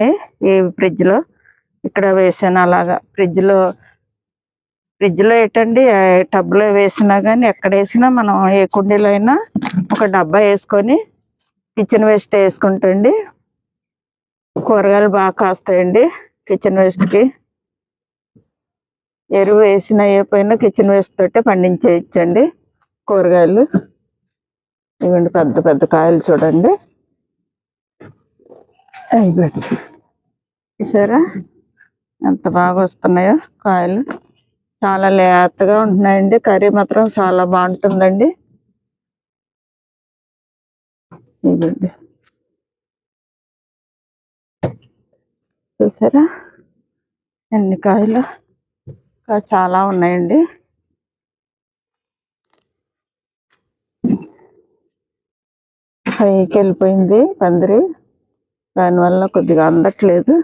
ఈ ఫ్రిడ్జ్లో? ఇక్కడ వేసాను అలాగా. ఫ్రిడ్జ్లో ఫ్రిడ్జ్లో ఏంటండి? ఏ టబ్లో వేసినా కానీ ఎక్కడ వేసినా మనం ఏ కుండీలో అయినా ఒక డబ్బా వేసుకొని కిచెన్ వేస్ట్ వేసుకుంటండి. కూరగాయలు బాగా కాస్తాయండి కిచెన్ వేస్ట్కి. ఎరువు వేసిన వేయకపోయినా కిచెన్ వేస్ట్ తోటే పండించేయచ్చండి కూరగాయలు. ఇవ్వండి పెద్ద పెద్ద కాయలు చూడండి. అయిపోయింది. చూసారా? ఎంత బాగా వస్తున్నాయో కాయలు. చాలా లేతగా ఉంటున్నాయండి. కర్రీ మాత్రం చాలా బాగుంటుందండి. ఇదండి చూసారా? ఎన్ని కాయలు? చాలా ఉన్నాయండి. పైకి వెళ్ళిపోయింది పందిరి. దానివల్ల కొద్దిగా అందట్లేదు.